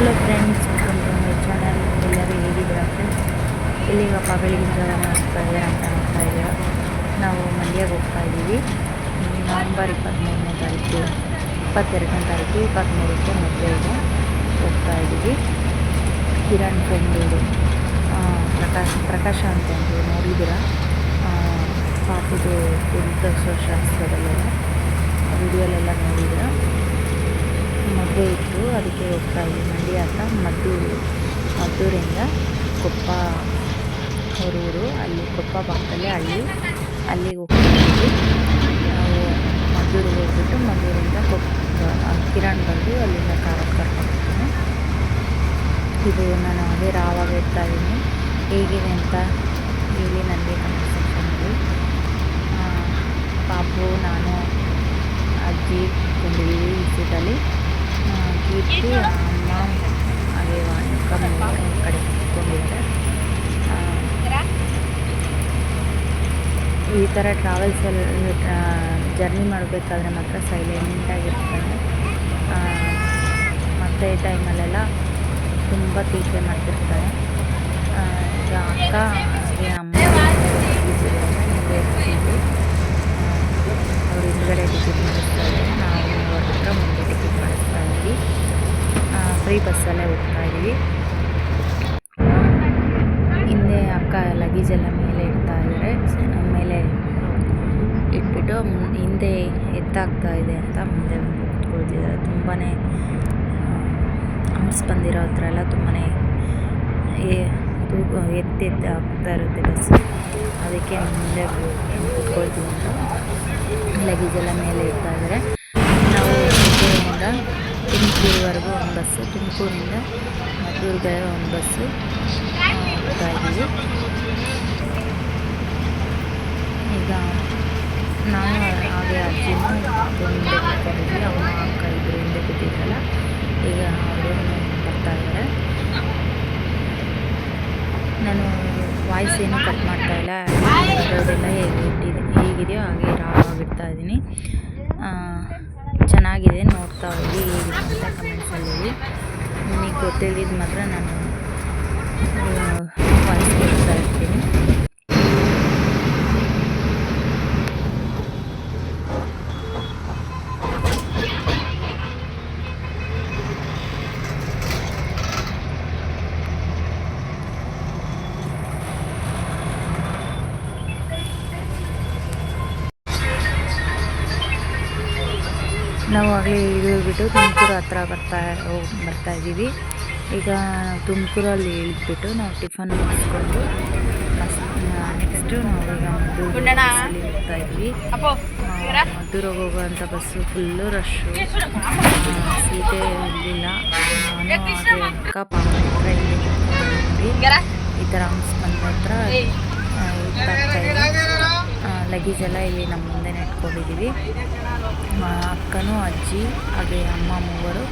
Hello friends my channel ಎಲ್ಲರೂ ಹೇಗಿದ್ದೀರಾ friends ಎಲ್ಲಿಗಪ್ಪ ಬೆಳಗಿನ ಜಾವ ಮಾಡ್ತಾ ಇದ್ದಾರೆ ಅಂತ ನೋಡ್ತಾ ಇದ್ದೀರಾ? ನಾವು ಮಂಡ್ಯಗೆ ಹೋಗ್ತಾ ಇದ್ದೀವಿ. ನವಂಬರ್ ಇಪ್ಪತ್ತ್ಮೂರನೇ ತಾರೀಕು, ಇಪ್ಪತ್ತೆರಡನೇ ತಾರೀಕು ಇಪ್ಪತ್ತ್ಮೂರಕ್ಕೆ ಮದುವೆ ಇದೆ. ಹೋಗ್ತಾ ಇದ್ದೀವಿ. ಕಿರಣ್ ಫ್ರೆಂಡು ಪ್ರಕಾಶ್, ಪ್ರಕಾಶ ಅಂತ ನೋಡಿದ್ದೀರಾ? ಪಾಪದು ಕುರಿತರಿಸೋ ಶಾಸ್ತ್ರದಲ್ಲೆಲ್ಲ ವಿಡಿಯೋಲೆಲ್ಲ ನೋಡಿದ್ದೀರಾ? ಮದುವೆ ಇತ್ತು ಅದಕ್ಕೆ ಹೋಗ್ತಾ ಇದ್ವಿ. ಹತ್ರ ಮದ್ದೂರು ಮದ್ದೂರಿಂದ ಕೊಪ್ಪ ಊರು ಅಲ್ಲಿ ಕೊಪ್ಪ ಪಕ್ಕದಲ್ಲೇ ಹಳ್ಳಿ. ಅಲ್ಲಿಗೆ ಹೋಗ್ತಾ ನಾವು ಮದ್ದೂರಿಗೆ ಹೋಗ್ಬಿಟ್ಟು ಮದ್ದೂರಿಂದ ಕೊಪ್ಪ ಕಿರಣ್ ಬಂದು ಅಲ್ಲಿಂದ ಕಾರಕ್ಕೆ ಕರ್ಕೊಂಡು ಹೋಗ್ತೀನಿ ಇದು ನಾನು ಅದೇ ರಾವಾಗ ಇಡ್ತಾ ಇದ್ದೀನಿ. ಹೇಗಿದೆ ಅಂತ ಹೇಳಿ ನನಗೆ ಕಮೆಂಟ್ ಪಾಪು, ನಾನು, ಅಜ್ಜಿ ಕೊಂಡಿದ್ದೀವಿ ಈ ಸೀಟಲ್ಲಿ ಕೀರ್ತಿ ಅಮ್ಮ ಹಾಗೆ ಈ ಕಡೆ ಕೂತ್ಕೊಂಡಿದ್ದಾರೆ ಈ ಥರ ಟ್ರಾವೆಲ್ಸಲ್ಲಿ ಜರ್ನಿ ಮಾಡಬೇಕಾದ್ರೆ ಮಾತ್ರ ಸೈಲೆಂಟಾಗಿರ್ತಾರೆ ಮತ್ತು ಈ ಟೈಮಲ್ಲೆಲ್ಲ ತುಂಬ ಟೀಚೆ ಮಾಡ್ತಿರ್ತಾರೆ. ಈಗ ಅಕ್ಕ, ಹಾಗೆ ಅಮ್ಮ ಅವ್ರ ಹಿಂದ್ಗಡೆ ಟಿಕೆಟ್ ಇದ್ದಾರೆ ನಾವು ಅವ್ರ ಹತ್ರ ಮುಂದೆ ಟಿಕೆಟ್ ಮಾಡಿಸ್ತಾ ಇದ್ದೀವಿ ಫ್ರೀ ಬಸ್ಸಲ್ಲೇ ಹೋಗ್ತಾ ಇದ್ದೀವಿ. ಹಿಂದೆ ಅಕ್ಕ ಲಗೇಜ್ ಎಲ್ಲ ಮೇಲೆ ಇಡ್ತಾ ಇದ್ದಾರೆ ಮೇಲೆ ಇಟ್ಬಿಟ್ಟು ಹಿಂದೆ ಎತ್ತಾಗ್ತಾ ಇದೆ ಅಂತ ಮುಂದೆ ಬಂದು ಕೂತ್ಕೊಳ್ತಿದ್ದಾರೆ ತುಂಬಾ ಅಮ್ಸ್ ಬಂದಿರೋ ಹತ್ರ ಎಲ್ಲ ತುಂಬಾ ತೂಕ, ಎತ್ತಿ ಎತ್ತಿ ಆಗ್ತಾ ಇರುತ್ತೆ ಬಸ್ ಅದಕ್ಕೆ ಮುಂದೆ ಕೂತ್ಕೊಳ್ತೀವಿ ಅಂತ ಲಗೇಜ್ ಎಲ್ಲ ಮೇಲೆ ಇಡ್ತಾ ಇದ್ದಾರೆ ನಾವು ತುಮಕೂರುವರೆಗೂ ಒಂದು ಬಸ್ಸು ತುಮಕೂರಿನಿಂದ ಮದ್ದೂರಿಗೆ ಒಂದು ಬಸ್ಸು ಇದ್ದೀವಿ ಈಗ ನಾನು ಹಾಗೆ ಅಜ್ಜಿನ ಹಿಂದೆ ಕೂತ್ಕೊಂಡಿದ್ವಿ ಅವನ ಅಕ್ಕ ಇಬ್ಬರು ಹಿಂದೆ ಕೂತಿದ್ರಲ್ಲ ಈಗ ಅವರು ಬರ್ತಾ ಇದ್ದಾರೆ ನಾನು ವಾಯ್ಸ್ ಏನು ಕಟ್ ಮಾಡ್ತಾಯಿಲ್ಲ ಹೇಗೆ ಇಟ್ಟಿದೆ ಹೇಗಿದೆಯೋ ಹಾಗೆ ರಾವಾಗಿಡ್ತಾ ಇದ್ದೀನಿ. ಚೆನ್ನಾಗಿದೆ ನೋಡ್ತಾ ಹೋಗಿ ಹೇಗಿದೆ ಅಂತ ಕಮೆಂಟ್ಸಲ್ಲಿ ಹೇಳಿ. ನಿಮಗೆ ಗೊತ್ತಿಲ್ಲದಿದ್ದು ಮಾತ್ರ ನಾನು ನಾವು ಆಗಲೇ ಇಳಿದ್ಬಿಟ್ಟು ತುಮಕೂರು ಹತ್ರ ಬರ್ತಾ ಹೋಗಿ ಬರ್ತಾ ಇದ್ದೀವಿ. ಈಗ ತುಮಕೂರಲ್ಲಿ ಇಳಿದ್ಬಿಟ್ಟು ನಾವು ಟಿಫನ್ ಮುಗಿಸ್ಕೊಂಡು ನೆಕ್ಸ್ಟು ನಾವು ಈಗ ಮದ್ದೂರಲ್ಲಿ ಹೋಗ್ತಾ ಇದ್ವಿ. ಮದ್ದೂರಿಗೆ ಹೋಗುವಂಥ ಬಸ್ಸು ಫುಲ್ಲು ರಶ್ಶು ಸೀಟೆ ಇರಲಿಲ್ಲ. ನಾನು ಹಾಗೆ ಅಕ್ಕ ಪಾಪ ಹತ್ರ ಈ ಥರ ಬಂದ ಹತ್ರ ಇದೆ ಲಗೇಜ್ ಎಲ್ಲ ಇಲ್ಲಿ ನಮ್ಮ ಮುಂದೆ ಇಟ್ಕೊಂಡಿದ್ದೀವಿ ಅಕ್ಕನೂ ಅಜ್ಜಿ, ಹಾಗೆ ಅಮ್ಮ ಮೂವರು.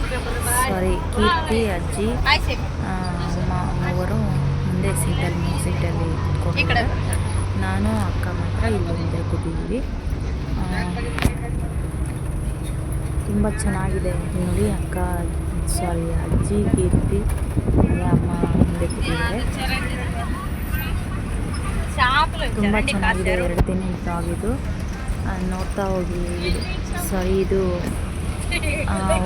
ಸಾರಿ ಕೀರ್ತಿ, ಅಜ್ಜಿ. ಅಮ್ಮ ಮೂವರು ಮುಂದೆ ಸೀಟಲ್ಲಿ ಮೂರು ಸೀಟಲ್ಲಿ ಕೂತ್ಕೊಂಡು ನಾನು ಅಕ್ಕ ಮಾತ್ರ ಇಲ್ಲಿ ಮುಂದೆ ಕೂತಿದ್ದೀವಿ. ತುಂಬ ಚೆನ್ನಾಗಿದೆ. ನೋಡಿ ಅಕ್ಕ ಸಾರಿ ಅಜ್ಜಿ, ಕೀರ್ತಿ ಅಮ್ಮ ಮುಂದೆ ಕೂತಿದ್ದಾರೆ. ತುಂಬ ಚೆನ್ನಾಗಿದೆ ಎರಡು ದಿನ ಇದಾಗಿದ್ದು ನೋಡ್ತಾ ಹೋಗಿ ಸಾರಿ ಇದು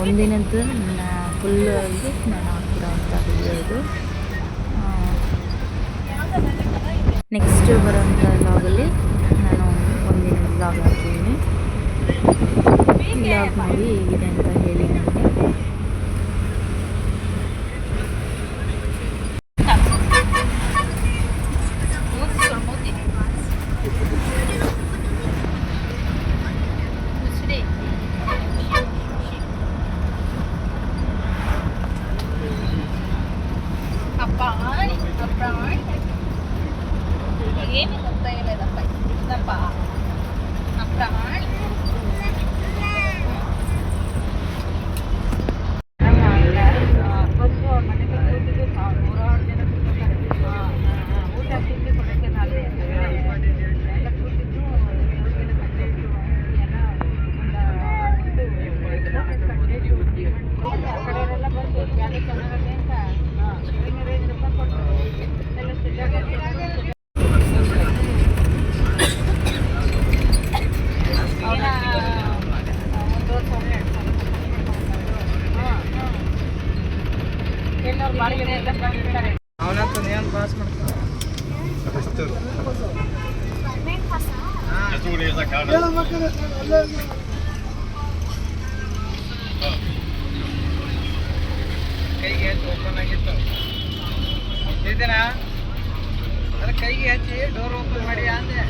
ಒಂದಿನದ್ದು ನನ್ನ ಫುಲ್ ಆಗಿ ನಾನು ಹಾಕಿರೋವಂಥ ವಿಡಿಯೋ ಇದು. ನೆಕ್ಸ್ಟ್ ಬರೋಂಥ ಲಾಗಲ್ಲಿ ನಾನು ಒಂದಿನ ಲಾಗ್ ಹಾಕಿದ್ದೀನಿ ಲಾಗ್ ಮಾಡಿ ಇದೀನಾ ಅದ್ರ ಕೈಗೆ ಹಚ್ಚಿ ಡೋರ್ ಓಪನ್ ಮಾಡಿ ಅಂದೆ.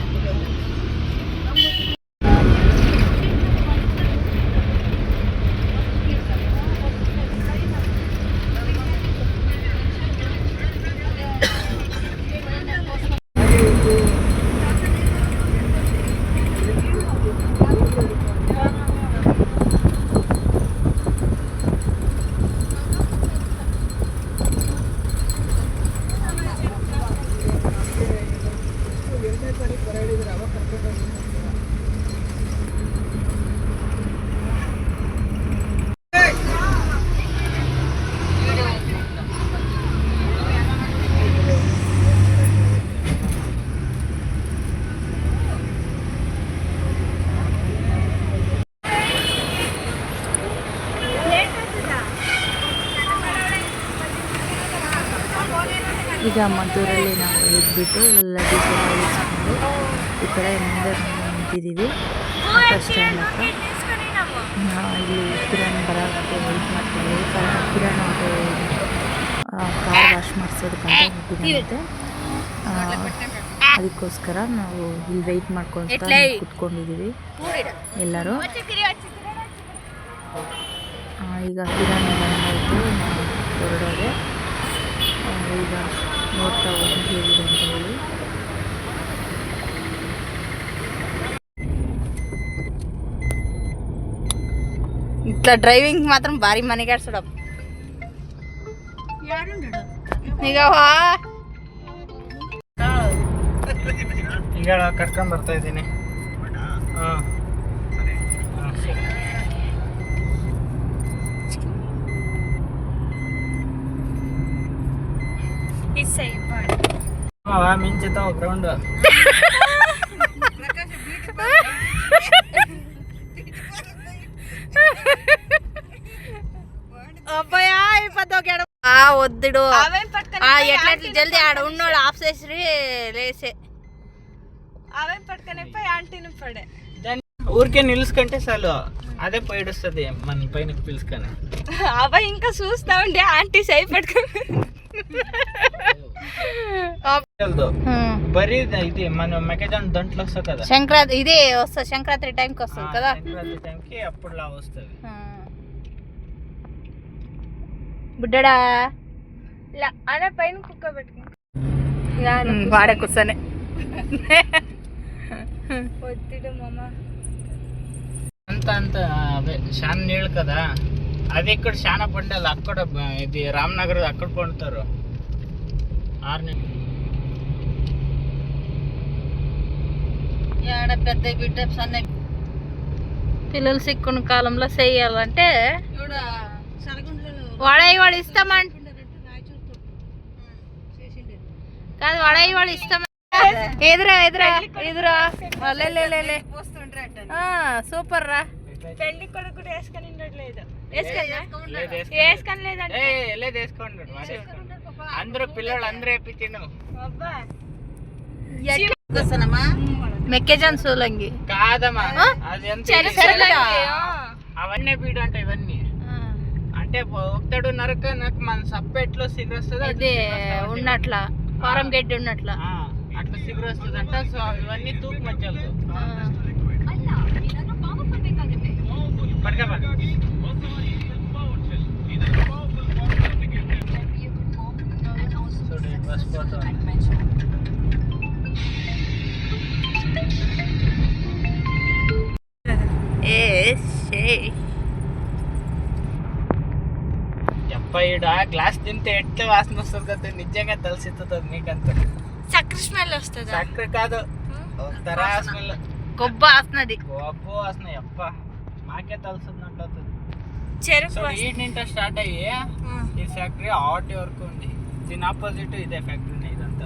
ಈಗ ಮದ್ದೂರಲ್ಲಿ ನಾವು ಇದ್ಬಿಟ್ಟು ಎಲ್ಲ ಇಳಿಸ್ಕೊಂಡು ಈ ಕಡೆ ಮುಂದೆ ನಿಂತಿದ್ದೀವಿ. ಆಟೋ ಸ್ಟ್ಯಾಂಡ್ ಹತ್ರ ಇಲ್ಲಿ ಕಿರಣ್ ಬರೋಕ್ಕೆ ವೆಯ್ಟ್ ಮಾಡ್ತೀವಿ ಕಿರಣ್ ಅವರು ಕಾರ್ ವಾಶ್ ಮಾಡಿಸೋದಕ್ಕಂತ ಹೋಗಿದ್ದಾನಂತೆ ಅದಕ್ಕೋಸ್ಕರ ನಾವು ಇಲ್ಲಿ ವೆಯ್ಟ್ ಮಾಡ್ಕೊಂತ ಕುತ್ಕೊಂಡಿದ್ದೀವಿ. ಎಲ್ಲರೂ. ಈಗ ಕಿರಣ್ ಹೊರಡೋದೆ. ಈಗ ನೋಡ್ತಾ ಹೋಗಿ ಹೇಗಿದೆ ಅಂತ ಹೇಳಿ ఇట్లా డ్రైవింగ్ మాత్రం భారీ మనిగాడ్చడం నిగవా ಈಗ ಕರ್ಕೊಂಡ್ ಬರ್ತಾ ಇದ್ದೀನಿ ಹಾಂ మావా మించుతావు గ్రౌండ్. అబ్బాయా ఆ వద్దుడు. ఆ ఎట్లా జల్దీ ఆడ ఉన్నాడు ఆఫ్ లేసే. అవేం పట్టుకొని పోయి ఆంటీని పడే. ఊరికే నిలుసుకుంటే చాలు. అదే పోయిడొస్తుంది మన పైన పిలుసుకొని అవ ఇంకా చూస్తా ఉండే ఆంటీ సైపట్టుకొని బరీ ఇది మన మెక్కజొన్న దంట్లో వస్తుంది కదా. సంక్రాంతి ఇది వస్తుంది సంక్రాంతి టైంకి వస్తుంది కదా? సంక్రాంతి టైంకి అప్పుడు లా వస్తుంది బుడ్డడా? అలా పైన కుక్క పెట్టుకో. వాడే కూర్చొని. వద్దుడు మామ. అంత అంత అవే శాన నీళ్ళు కదా. అది ఇక్కడ శాన పండాలి అక్కడ ఇది రామ్నగర్ అక్కడ పండుతారు. ఆరు ఆడ పెద్ద బిడ్డ సన్న పిల్లలు సిక్కున్న కాలంలో చేయాలంటే వాడయ్య వాడు ఇస్తామంట. కాదు వాడయ్య వాడు ఇస్తామ ఎదురా ఎదురా ఎదురా. లే సూపర్ రా. పెళ్ళి కొడుకు వేసుకొని లేదు, వేసుకోండి. ఏయ్, అందరూ పిల్లలు అందరూ వేపించిండు మెక్కేజాన్ సోలంగి. కాదమ్మా? అది. అవన్నీ బీడు అంటే ఇవన్నీ. అంటే ఒకతాడు నరక నాకు మన సప్పెట్లో సిగురు వస్తుంది ఉంటుంది. ఉన్నట్ల. ఫారం గడ్డి ఉన్నట్ల. అట్లా సిగురు వస్తుంది అంట సో ఇవన్నీ తూకు మచ్చలు. పడకబా చూడు బస్ యప్ప ఈడ గ్లాస్ తింటే ఎట్లా వాసన వస్తుంది కదా నిజంగా తెలిసిస్తుంది నీకంత. చక్కెర స్మెల్ వస్తుంది? చక్కెర కాదు తరా స్మెల్. కొబ్బ వస్తున్నది గొప్ప వాసన యప్ప. మాకే తెలుస్తుంది అంటుంది చెరుకు నింట స్టార్ట్ అయ్యి ఈ ఫ్యాక్టరీ ఆటి వరకు ఉంది. ಸೀನ್ ಆಪೋಸಿಟ್ ಇದೆ ಫ್ಯಾಕ್ಟ್ರಿನೇ ಇದಂತ.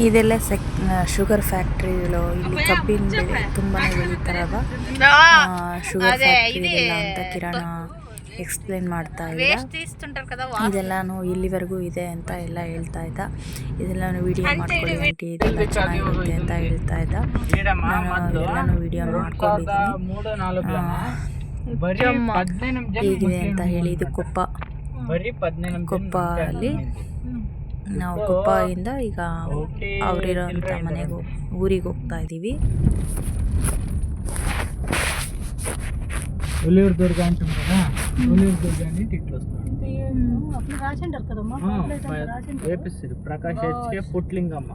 ಇದೆಲ್ಲ ಸೆಕ್ ಶುಗರ್ ಫ್ಯಾಕ್ಟ್ರಿಗಳು ಇಲ್ಲಿ ಕಬ್ಬಿನ ಬೆಳೆ ತುಂಬಾ ಬೆಳೀತಾರಲ್ಲ ಶುಗರ್ ಫ್ಯಾಕ್ಟ್ರಿ ಅಂತ ಕಿರಾಣ ಎಕ್ಸ್ಪ್ಲೇನ್ ಮಾಡ್ತಾ ಇದ್ದ ಇದೆಲ್ಲಾನು ಇಲ್ಲಿವರೆಗೂ ಇದೆ ಅಂತ ಎಲ್ಲ ಹೇಳ್ತಾ ಇದ್ದ. ಇದೆಲ್ಲಾನು ವಿಡಿಯೋ ಮಾಡ್ಕೊಳ್ಳಿ ಚೆನ್ನಾಗಿರುತ್ತೆ ಅಂತ ಹೇಳ್ತಾ ಇದ್ದ. ವೀಡಿಯೋ ಎಲ್ಲಾನು ವಿಡಿಯೋ ಮಾಡ್ಕೊಂಡಿದ್ದೀನಿ. ಹೇಗಿದೆ ಅಂತ ಹೇಳಿ ಇದು ಕೊಪ್ಪ. ಕೊಪ್ಪ ಅಲ್ಲಿ ನಾವು ಕೊಪ್ಪ ಇಂದ ಈಗ ಅವರಿರೋ ಅಂತ ಊರಿಗೆ ಹೋಗ್ತಾ ಇದ್ದೀವಿ ಒಲಿಯೂರು ದುರ್ಗ అంటాం కదా ఒలియూరు దుర్గా అని ఇట్లా వస్తుంది వేపిస్తారు ప్రకాష్ హెచ్కే పుట్లింగమ్మ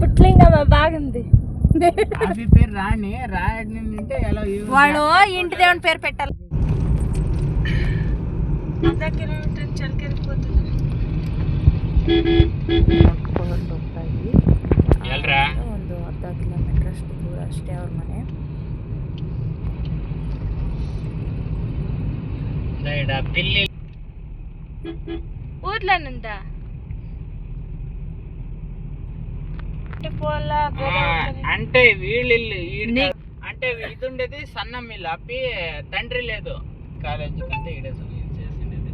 పుట్లింగమ్మ బాగుంది అది పేరు రాణి రాణి అంటే ఎలా use వాళ్ళు ఇంటి దేవుని పేరు పెట్టాలి ನೋಡ್ಕೊಂಡು ಹೋಗ್ತಾ ಇದ್ವಿ ಎಲ್ರಾ? ಒಂದು ಅರ್ಧ ಕಿಲೋಮೀಟರ್ ಅಷ್ಟು ದೂರ ಅಷ್ಟೇ ಅವ್ರ ಮನೆ పిల్లి ఊర్లోనుందా? అంటే వీళ్ళు అంటే ఇది ఉండేది సన్నం ఇల్లు అప్పి తండ్రి లేదు. కాలేజ్ కంటే ఈడే చేసిండేది.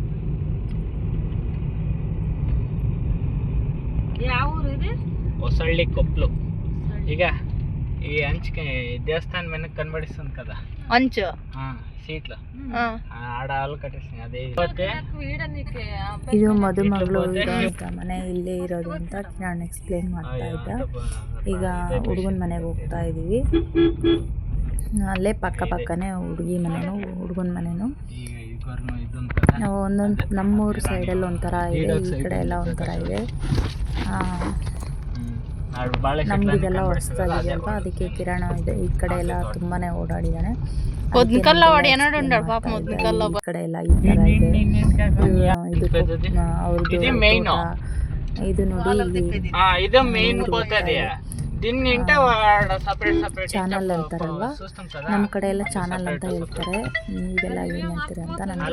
ఊరు ఒసళ్ళి కొప్లు. ఇక ఈ అంచుకి దేవస్థానం వెనక్కి కనబడిస్తుంది కదా. అంచు ಇದು. ಮದುಮಗಳು ಇರೋಂಥ ಮನೆ ಇಲ್ಲಿ ಇರೋದು ಅಂತ ನಾನು ಎಕ್ಸ್ಪ್ಲೇನ್ ಮಾಡ್ತಾ ಇದ್ದ. ಈಗ ಹುಡುಗನ ಮನೆಗೆ ಹೋಗ್ತಾ ಇದ್ದೀವಿ ಅಲ್ಲೇ ಪಕ್ಕ ಪಕ್ಕನೇ ಹುಡುಗಿ ಮನೆನೂ ಹುಡುಗನ ಮನೆನೂ. ನಾವು ಒಂದೊಂದು ನಮ್ಮೂರು ಸೈಡಲ್ಲಿ ಒಂಥರ ಇದೆ ಈ ಕಡೆ ಎಲ್ಲ ಒಂಥರ ಇದೆ. ನಮಗಿದೆಲ್ಲ ಇದೆ ಅಲ್ವಾ ಅದಕ್ಕೆ ಕಿರಣ ಇದೆ. ಈ ಕಡೆ ಎಲ್ಲ ತುಂಬಾನೇ ಓಡಾಡಿದಾನೆ ಇದೆ. ಇದು ಇದು ನೋಡಿ ಇದು ಮೇನ್ ಚಾನಲ್ ಅಂತಾರಲ್ವಾ? ನಮ್ಮ ಕಡೆ ಎಲ್ಲ ಚಾನಲ್ ಅಂತ ಹೇಳ್ತಾರೆ. ನೀವೆಲ್ಲ ಏನ್ ಅಂತೀರ ಅಂತ ನನಗೆ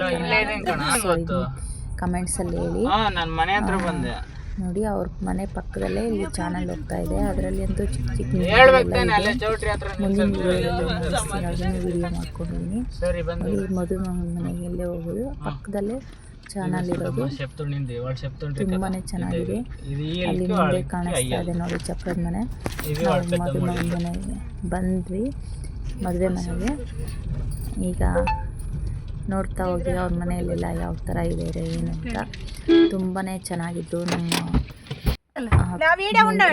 ಕಮೆಂಟ್ಸ್ ಅಲ್ಲಿ ಹೇಳಿ. ನಾನು ಮನೆ ಹತ್ರ ಬಂದೆ. ನೋಡಿ ಅವ್ರ ಮನೆ ಪಕ್ಕದಲ್ಲೇ ಇಲ್ಲಿ ಚಾನಲ್ ಹೋಗ್ತಾ ಇದೆ. ಅದರಲ್ಲಿ ಅಂತೂ ಚಿಕ್ಕ ಚಿಕ್ಕ ಮುಂದಿನ ವಿಡಿಯೋ ಮಾಡ್ಕೊಂಡಿದ್ದೀನಿ. ನೋಡಿ ಮದುವೆ ಮನೆಗೆ ಎಲ್ಲೇ ಹೋಗೋದು. ಪಕ್ಕದಲ್ಲೇ ಚಾನಲ್ ಇರೋದು. ತುಂಬಾ ಚೆನ್ನಾಗಿದೆ. ಅಲ್ಲಿ ಮುಂದೆ ಕಾಣಿಸ್ತಾ ಇದೆ ನೋಡಿ ಚಕ್ರದ ಮನೆ. ಮದುವೆ ಮನೆ. ಮನೆಗೆ ಬಂದ್ವಿ. ಮದುವೆ ಮನೆಗೆ. ಈಗ ನೋಡ್ತಾ ಹೋಗಿ ಅವ್ರ ಮನೆಯಲ್ಲೆಲ್ಲ ಯಾವ ಥರ ಇದೆ ಏನು ಅಂತ. ತುಂಬಾ ಚೆನ್ನಾಗಿದ್ದು ನಮ್ಮ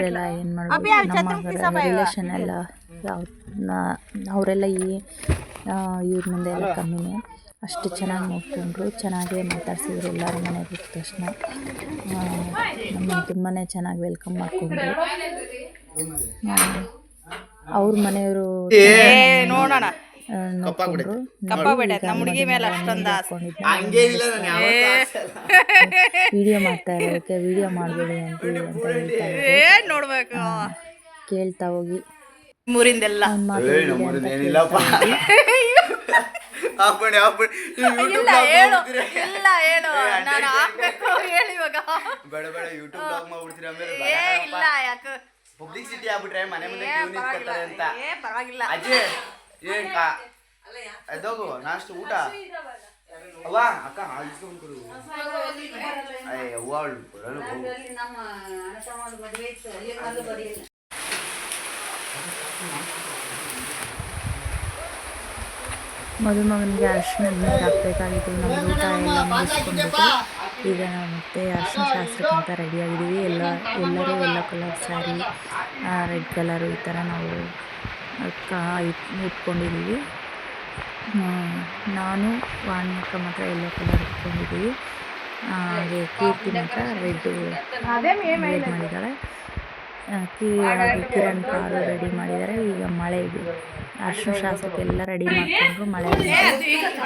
ಎಲ್ಲ ಏನು ಮಾಡೋದು ನಮ್ಮ ರಿಲೇಷನ್ ಎಲ್ಲ ಯಾವ ನಾ- ಅವರೆಲ್ಲ ಈ ಇವ್ರ ಮುಂದೆ ಎಲ್ಲ ಕಮ್ಮಿನೇ. ಅಷ್ಟು ಚೆನ್ನಾಗಿ ನೋಡ್ಕೊಂಡ್ರು ಚೆನ್ನಾಗೇ ಮಾತಾಡ್ಸಿದ್ರು ಎಲ್ಲರ ಮನೆಗೆ ಹೋದ ತಕ್ಷಣ. ನಮ್ಮನ್ನು ತುಂಬಾ ಚೆನ್ನಾಗಿ ವೆಲ್ಕಮ್ ಮಾಡ್ಕೊಂಡ್ರು. ಅವ್ರ ಮನೆಯವರು ನೋಡೋಣ. ನೋಡ್ಕೊಂಡ್ರು ನಮ್ಮ ಹುಡುಗಿ ಮೇಲೆ ಅಷ್ಟೊಂದು ವಿಡಿಯೋ ಮಾಡ್ತಾ ಇರೋಕೆ ವಿಡಿಯೋ ಮಾಡಬೇಡಿ ಅಂತ. ಏನ್ ನೋಡ್ಬೇಕು. ಕೇಳ್ತಾ ಹೋಗಿ. ಮೂರಿಂದೆಲ್ಲ ಹೇಗಿದೆ ಅಂತ ಕೇಳ್ತಾ ಇಲ್ಲ ಹೇಳು. ನಾನು ಹಾಕ್ಬೇಕು ಹೇಳಿ ಇವಾಗ. ಬೇಡ ಬೇಡ ಯೂಟ್ಯೂಬ್ ಬ್ಲಾಗ್ ಮಾಡ್ಬಿಡ್ತೀರ ಆಮೇಲೆ ಏ ಇಲ್ಲ ಯಾಕೆ? ಪಬ್ಲಿಸಿಟಿ ಆಗ್ಬಿಟ್ರೆ ಮನೆ ಮುಂದೆ ಕ್ಯೂ ನಿಂತ್ಕೊತಾರೆ ಅಂತ. ಏ ಪರವಾಗಿಲ್ಲ. ಅಜ್ಜಿ ಏನ್ ಕಾ. ಅದೋಗು ನಾಷ್ಟು ಊಟ? ಅವ್ವ ಅಕ್ಕ ಅಯ್ಯ ಅವ್ವ ಅವಳು ಮದುಮಗನಿಗೆ ಅರ್ಶಿನ ನೀರು ಹಾಕಬೇಕಾಗಿತ್ತು ನಮ್ಮ ಊಟ ಎಲ್ಲ ಮುಗಿಸ್ಕೊಂಡ್ಬಿಟ್ಟು ಈಗ ನಾವು ಮತ್ತೆ ಅರ್ಶಿನ ಶಾಸ್ತ್ರಕ್ಕಂತ ರೆಡಿಯಾಗಿದ್ದೀವಿ ಎಲ್ಲ ಎಲ್ಲರೂ ಎಲ್ಲ ಕಲರ್ ಸ್ಯಾರಿ ರೆಡ್ ಕಲರು ಈ ಥರ ನಾವು ಕಾ ಇಟ್ಟು ಇಟ್ಕೊಂಡಿದ್ದೀವಿ ನಾನು ವಾಣಿಯಕ್ಕ ಮಾತ್ರ ಎಲ್ಲೋ ಕಲರ್ ಇಟ್ಕೊಂಡಿದ್ದೀವಿ ಹಾಗೆ ಕೀರ್ತಿ ಮಾತ್ರ ರೆಡ್ ರೆಡ್ ಮಾಡಿದ್ದಾಳೆ ಕಿ ಕಿರಣ್ ಕಾರು ರೆಡಿ ಮಾಡಿದ್ದಾರೆ. ಈಗ ಮಳೆ ಇದೆ. ಅರ್ಶಿನ ಶಾಸ್ತ್ರಕ್ಕೆಲ್ಲ ರೆಡಿ ಮಾಡ್ಕೊಂಡು ಮಳೆ.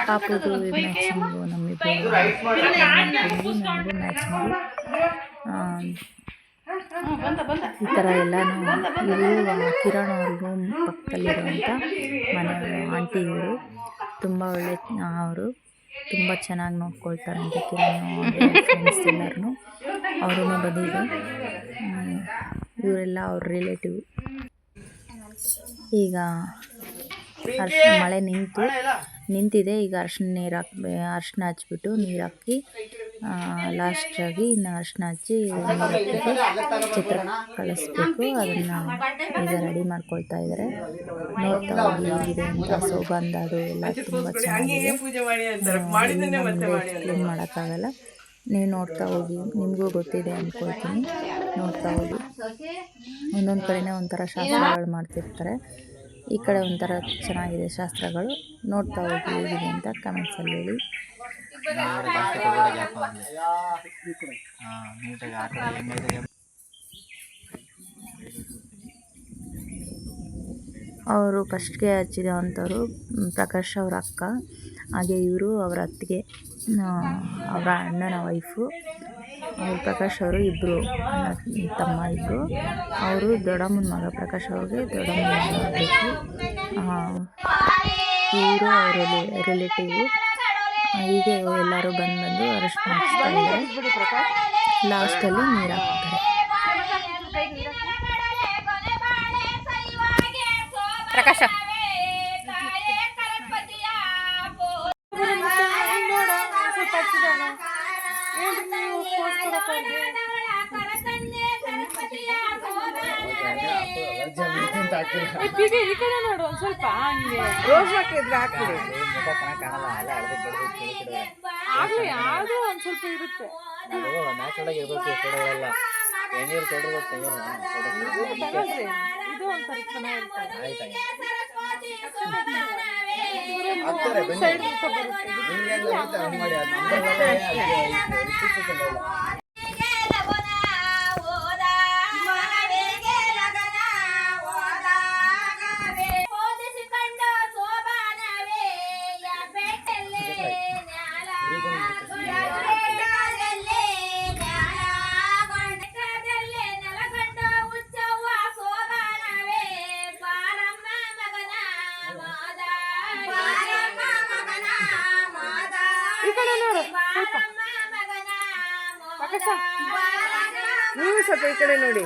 ಪಾಪುದು ಮ್ಯಾಚಿಂಗು ನಮ್ಮಿಬ್ಬರು ನಮಗೂ ಮ್ಯಾಚಿಂಗು ಈ ಥರ ಎಲ್ಲನೂ ಇವರು ಕಿರಣ್ ಅವ್ರ ರೂಮ್ ಪಕ್ಕದಲ್ಲಿರುವಂಥ ಮನೆ ಆಂಟಿ ಇವರು ತುಂಬ ಒಳ್ಳೆ ಅವರು ತುಂಬ ಚೆನ್ನಾಗಿ ನೋಡ್ಕೊಳ್ತಾರಂತೆ ಕಿರಣ್ ಫ್ರೆಂಡ್ಸ್ ಎಲ್ಲರೂ ಅವರೂ ಬಂದಿದ್ದು. ಹ್ಮ್. ಇವರೆಲ್ಲ ಅವ್ರ ರಿಲೇಟಿವ್ ಈಗ ಅರ್ಶಿನ ಮಳೆ ನಿಂತು ನಿಂತಿದೆ. ಈಗ ಅರ್ಶಿನ ನೀರು ಹಾಕ್ಬೇ ಅರ್ಶಿನ ಹಚ್ಬಿಟ್ಟು ನೀರು ಹಾಕಿ ಲಾಸ್ಟಾಗಿ ಇನ್ನು ಅರ್ಶಿನ ಹಚ್ಚಿ ಚಿತ್ರ ಕಳಿಸ್ಬೇಕು. ಅದನ್ನು ಈಗ ರೆಡಿ ಮಾಡ್ಕೊಳ್ತಾ ಇದ್ದಾರೆ ನೋಡ್ತಾ ಹೋಗಿ ಹೇಗಿದೆ ಅಂತ. ಸೊ ಅದು ಎಲ್ಲ ತುಂಬ ಚೆನ್ನಾಗಿದೆ. ಕ್ಲೀನ್ ಮಾಡೋಕ್ಕಾಗಲ್ಲ. ನೀವು ನೋಡ್ತಾ ಹೋಗಿ. ನಿಮಗೂ ಗೊತ್ತಿದೆ ಅಂದ್ಕೊಳ್ತೀನಿ ನೋಡ್ತಾ ಹೋಗಿ. ಒಂದೊಂದು ಕಡೆನೇ ಒಂಥರ ಶಾಸ್ತ್ರಗಳು ಮಾಡ್ತಿರ್ತಾರೆ. ಈ ಕಡೆ ಒಂಥರ ಚೆನ್ನಾಗಿದೆ ಶಾಸ್ತ್ರಗಳು. ನೋಡ್ತಾ ಹೋಗಿ ಹೇಗಿದೆ ಅಂತ ಕಮೆಂಟ್ಸಲ್ಲಿ ಹೇಳಿ. ನೀಟಾಗಿ ಕಡೆ ಹೆಂಗೈತೆ ಅವರು ಫಸ್ಟ್ಗೆ ಹಚ್ಚಿದ ಅಂಥವ್ರು ಪ್ರಕಾಶ್ ಅವ್ರ ಅಕ್ಕ. ಹಾಗೆ ಇವರು ಅವರ ಅತ್ತಿಗೆ ಅವರ ಅಣ್ಣನ ವೈಫು ಅವರು ಪ್ರಕಾಶ್ ಅವರು ಇಬ್ಬರು ತಮ್ಮ ಇಬ್ಬರು ಅವರು ದೊಡ್ಡಮ್ಮನ ಮಗ ಪ್ರಕಾಶ್ ಅವ್ರಿಗೆ ದೊಡ್ಡಮ್ಮನ ಮಗ ಇವರು ಅವರ ರಿಲೇಟಿವು. ಹೀಗೆ ಎಲ್ಲರೂ ಬಂದು ಬಂದು ಅರಶಿನ ಹಚ್ತಾ ಇದ್ದಾರೆ. ಲಾಸ್ಟಲ್ಲಿ ನೀರು ಹಾಕ್ತಾರೆ. ಪ್ರಕಾಶ. ರೋಸ್ ಹಾಕಿದ್ರೆ ಹಾಕ್ಬಿಡಿ. ಮುಖ ಚೆನ್ನಾಗಿ ಕಾಣಲ್ಲ ಎಲ್ಲ ಕಿಡಿ ಕಿಡಿ ಆಗ್ಲಿ ಯಾವ್ದೋ ಒಂದ್ ಸ್ವಲ್ಪ ಇರುತ್ತೆ. ಅದು ನ್ಯಾಚುರಲ್ ಆಗಿ ಇರ್ಬೇಕು ಈ ಕಡೆಗಳೆಲ್ಲ ಹೆಂಗಿರು ತೊಡರು ತಗೊಳ್ರಿ. ಇದು ಒಂಥರ ಚೆನ್ನಾಗಿರುತ್ತೆ. ಈ ನೋಡಿ.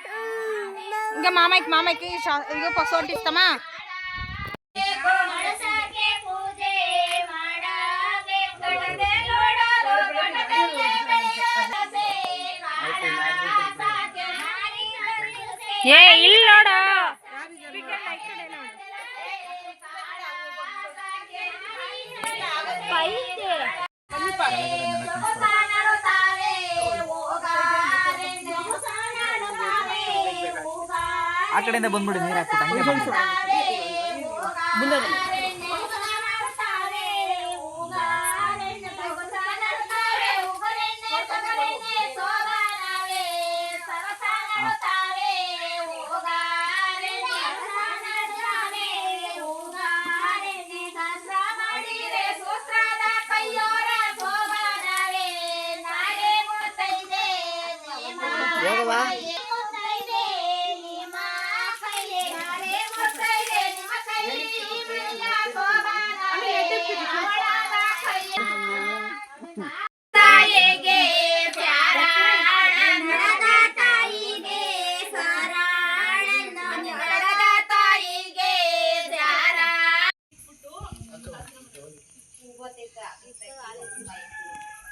ఇంకా మామయ్యకి మామయ్యకి షా- ఇగో పసోటి ఇస్తామా ಆ ಕಡೆಯಿಂದ ಬಂದ್ಬಿಡಿ ನೀರು ಹಾಕ್ಬಿಟ್ಟು ಹಂಗೆ ಬಂದ್ಬಿಡಿ.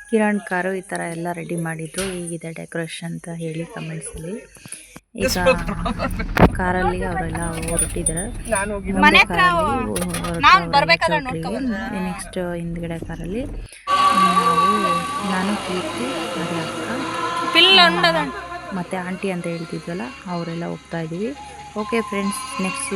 ಕಿರಣ್ ಕಾರು ಈ ಥರ ಎಲ್ಲ ರೆಡಿ ಮಾಡಿದ್ರು. ಈಗಿದೆ ಡೆಕೋರೇಷನ್ ಅಂತ ಹೇಳಿ ಕಮೆಂಟ್ಸಲ್ಲಿ ಕಾರಲ್ಲಿ ಅವರೆಲ್ಲ ಹೊರಟಿದ್ದಾರೆ ನೆಕ್ಸ್ಟ್ ಹಿಂದ್ಗಡೆ ಕಾರಲ್ಲಿ ನಾನು ಕೀರ್ತಿ ಅದೇ ಅಕ್ಕ ಮತ್ತೆ ಆಂಟಿ ಅಂತ ಹೇಳ್ತಿದ್ವಲ್ಲ ಅವರೆಲ್ಲ ಹೋಗ್ತಾ ಇದ್ದೀವಿ. Okay friends next